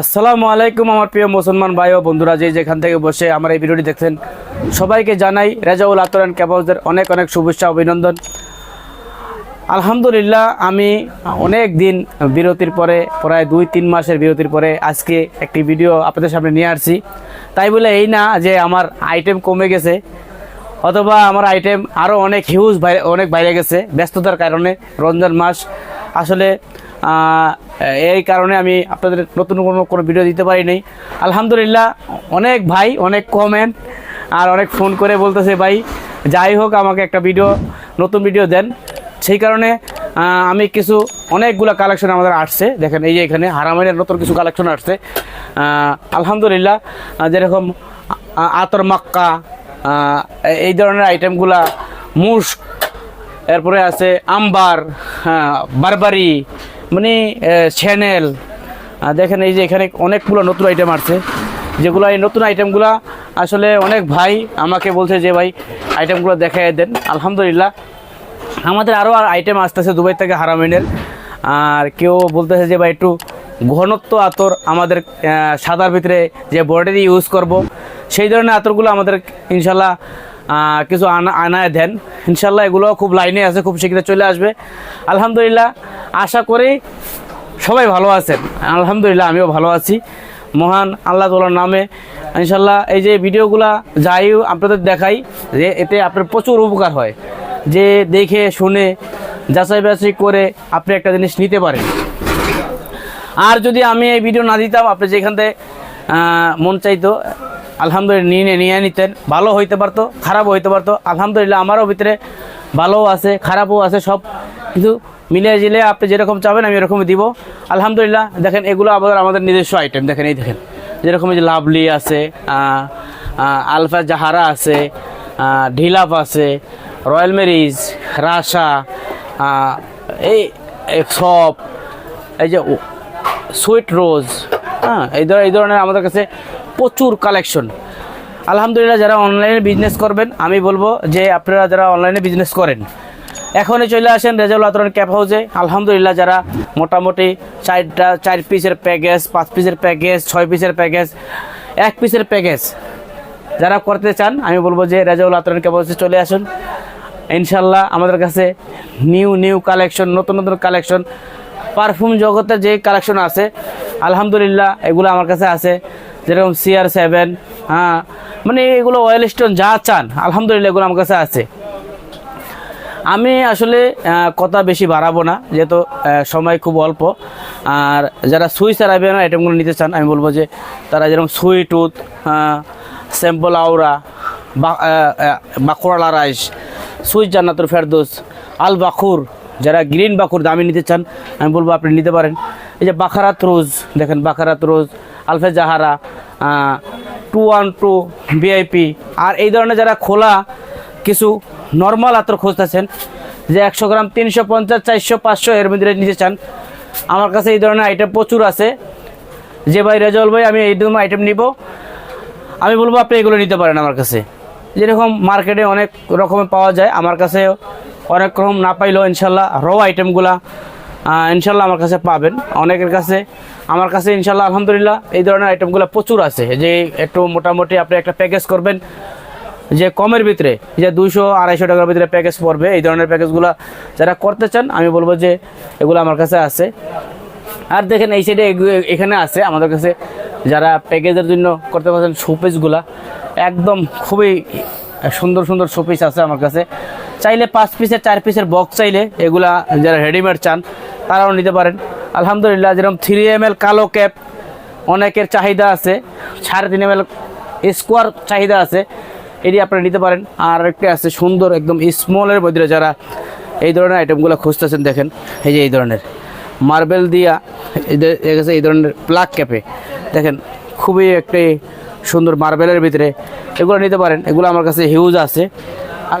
আসসালামু আলাইকুম আমার প্রিয় মুসলমান ভাই ও বন্ধুরা, যে যেখান থেকে বসে আমার এই ভিডিওটি দেখছেন, সবাইকে জানাই রেজাউল আতরান ক্যাপাউসদের অনেক অনেক শুভেচ্ছা, অভিনন্দন। আলহামদুলিল্লাহ, আমি অনেক দিন বিরতির পরে, প্রায় দুই তিন মাসের বিরতির পরে আজকে একটি ভিডিও আপনাদের সামনে নিয়ে আসছি। তাই বলে এই না যে আমার আইটেম কমে গেছে, অথবা আমার আইটেম আরও অনেক হিউজ অনেক বাইরে গেছে ব্যস্ততার কারণে রমজান মাস। আসলে এই কারণে আমি আপনাদের নতুন কোনো কোনো ভিডিও দিতে পারি নাই আলহামদুলিল্লাহ অনেক ভাই অনেক কমেন্ট আর অনেক ফোন করে বলতেছে ভাই যাই হোক আমাকে একটা ভিডিও নতুন ভিডিও দেন। সেই কারণে আমি কিছু অনেকগুলো কালেকশন আমাদের আসছে। দেখেন এই যে এখানে হারামাইনের নতুন কিছু কালেকশন আসছে। আলহামদুলিল্লাহ যেরকম আতর মাক্কা এই ধরনের আইটেমগুলা মুস এরপরে আছে আম্বার হ্যাঁ, বারবারি মানে চ্যানেল দেখেন এই যে এখানে অনেকগুলো নতুন আইটেম আসছে। যেগুলো এই নতুন আইটেমগুলো আসলে অনেক ভাই আমাকে বলছে যে, ভাই আইটেমগুলো দেখাই দেন। আলহামদুলিল্লাহ, আমাদের আরও আর আইটেম আসতেছে দুবাই থেকে হারামিনের। আর কেউ বলতেছে যে, ভাই, একটু ঘনত্ব আতর আমাদের সাদার ভিতরে যে বর্ডারি ইউজ করব। সেই ধরনের আতরগুলো আমাদের ইনশাল্লাহ কিছু আনা আনায় দেন। ইনশাল্লাহ এগুলো খুব লাইনে আছে, খুব শীঘ্র চলে আসবে। আলহামদুলিল্লাহ, আশা করি সবাই ভালো আছেন। আলহামদুলিল্লাহ, আমিও ভালো আছি। মহান আল্লাহ তোলার নামে ইনশাল্লাহ এই যে ভিডিওগুলা যাই আপনাদের দেখাই, যে এতে আপনার প্রচুর উপকার হয়। যে দেখে, শুনে, যাচাই বাছাই করে আপনি একটা জিনিস নিতে পারেন। আর যদি আমি এই ভিডিও না দিতাম, আপনি যেখান থেকে মন চাইতো আলহামদুলিল্লাহ, নিয়ে নিয়ে নিতেন ভালো হইতে পারতো, খারাপও হইতে পারতো। আলহামদুলিল্লাহ, আমারও ভিতরে ভালোও আছে, খারাপও আছে সব। কিন্তু মিলিয়ে জিলে আপনি যেরকম চাবেন, আমি এরকমই দিব। আলহামদুলিল্লাহ, দেখেন, এগুলো আবার আমাদের নিজস্ব আইটেম দেখেন, এই দেখেন। যেরকম যে লাভলি আছে আলফা জাহারা আছে ঢিলাপ আছে, রয়্যাল মেরিজ, রাশা এই সব, এই যে সুইট রোজ হ্যাঁ এই ধরনের আমাদের কাছে প্রচুর কালেকশন আলহামদুলিল্লাহ যারা অনলাইনে বিজনেস করবেন, আমি বলব যে আপনারা যারা অনলাইনে বিজনেস করেন, এখনই চলে আসেন রেজাউল আতরন ক্যাপ হাউসে আলহামদুলিল্লাহ যারা মোটামুটি চারটা, চার পিসের প্যাকেজ পাঁচ পিসের প্যাকেজ ছয় পিসের প্যাকেজ এক পিসের প্যাকেজ যারা করতে চান, আমি বলব যে রেজাউল আতরন ক্যাপ হাউসে চলে আসুন। ইনশাল্লাহ আমাদের কাছে নিউ নিউ কালেকশন নতুন নতুন কালেকশন পারফিউম জগতের যে কালেকশন আছে, আলহামদুলিল্লাহ এগুলো আমার কাছে আছে। যেরকম সিআর সেভেন হ্যাঁ মানে এগুলো অয়েল স্টোন যা চান, আলহামদুলিল্লাহ এগুলো আমার কাছে আছে। আমি আসলে কথা বেশি বাড়াবো না, যেহেতু সময় খুব অল্প। আর যারা সুইস আরাবিয়ান আইটেমগুলো নিতে চান, আমি বলব যে তারা যেরকম সুই টুথ স্যাম্পল আউরা বাঁকুড়ালা রাইস সুইস জান্নাতুর ফেরদোস, আল বাখুর, যারা গ্রিন বাখুর দামি নিতে চান, আমি বলব আপনি নিতে পারেন। এই যে বাখারাত রোজ, দেখেন বাখারাত রোজ, আলফে জাহারা টু ওয়ান টু ভিআইপি। আর এই ধরনের যারা খোলা কিছু নর্মাল আতর খুঁজতেছেন, যে একশো গ্রাম তিনশো পঞ্চাশ, চারশো পাঁচশো এর মধ্যে নিতে চান, আমার কাছে এই ধরনের আইটেম প্রচুর আছে। যে ভাই রেজল ভাই, আমি এই ধরনের আইটেম নিব। আমি বলব, আপনি এগুলো নিতে পারেন আমার কাছে। যেরকম মার্কেটে অনেক রকমের পাওয়া যায়, আমার কাছে অনেক রকম না পাইলেও ইনশাল্লাহ র আইটেমগুলা ইনশাল্লাহ আমার কাছে পাবেন। অনেকের কাছে, আমার কাছে ইনশাল্লাহ আলহামদুলিল্লাহ এই ধরনের আইটেমগুলো প্রচুর আছে। যে একটু মোটামুটি আপনি একটা প্যাকেজ করবেন, যে কমের ভিতরে যে দুশো আড়াইশো টাকার ভিতরে প্যাকেজ পড়বে, এই ধরনের প্যাকেজগুলো যারা করতে চান, আমি বলব যে এগুলো আমার কাছে আছে। আর দেখেন এই সাইডে এখানে আছে, আমাদের কাছে যারা প্যাকেজের জন্য করতে পারছেন শোপিসগুলা একদম খুবই সুন্দর সুন্দর শোপিস আছে আমার কাছে। চাইলে পাঁচ পিসের চার পিসের বক্স চাইলে এগুলা যারা রেডিমেড চান, তারাও নিতে পারেন। আলহামদুলিল্লাহ, যেরকম থ্রি এম কালো ক্যাপ অনেকের চাহিদা আছে। সাড়ে তিন এম স্কোয়ার চাহিদা আছে। এটি আপনারা নিতে পারেন। আর একটি আছে সুন্দর, একদম স্মলের মধ্যে যারা এই ধরনের আইটেমগুলো খুঁজতেছেন, দেখেন, এই যে এই ধরনের। মার্বেল দিয়া এর এই ধরনের প্লাগ ক্যাপে দেখেন, খুবই একটি সুন্দর মার্বেলের ভিতরে। এগুলো নিতে পারেন। এগুলো আমার কাছে হিউজ আছে। আর